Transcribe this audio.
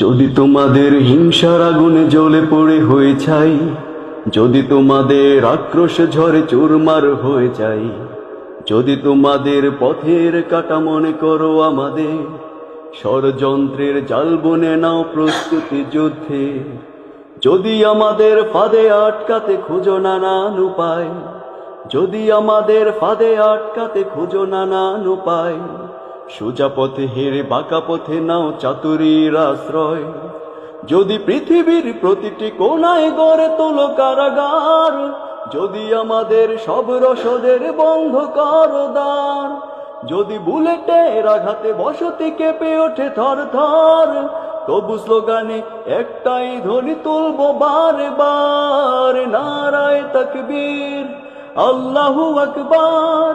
যদি তোমাদের হিংসার আগুনে জ্বলে পড়ে হয়ে ছাই যদি তোমাদের আক্রোশে ঝরে চুরমার হয়ে যাই, যদি তোমাদের পথের কাটা মনে করো আমাদের, ষড়যন্ত্রের জাল বনে নাও প্রস্তুতি যুদ্ধে। যদি আমাদের ফাঁদে আটকাতে খুঁজো নানান উপায়, যদি আমাদের ফাঁদে আটকাতে খুঁজো নানান উপায় সোজা পথে হেরে বাঁকা পথে নাও চাতুরীর আশ্রয়। যদি পৃথিবীর প্রতিটি কোনায় গড়ে তোলো কারাগার, যদি আমাদের সব রসদের বন্ধ করো দ্বার, যদি বুলেটের আঘাতে বসতি কেঁপে ওঠে থর থর তবু স্লোগানে একটাই ধ্বনি তুলবো বারে বার নারায় তকবীর, আল্লাহু আকবার।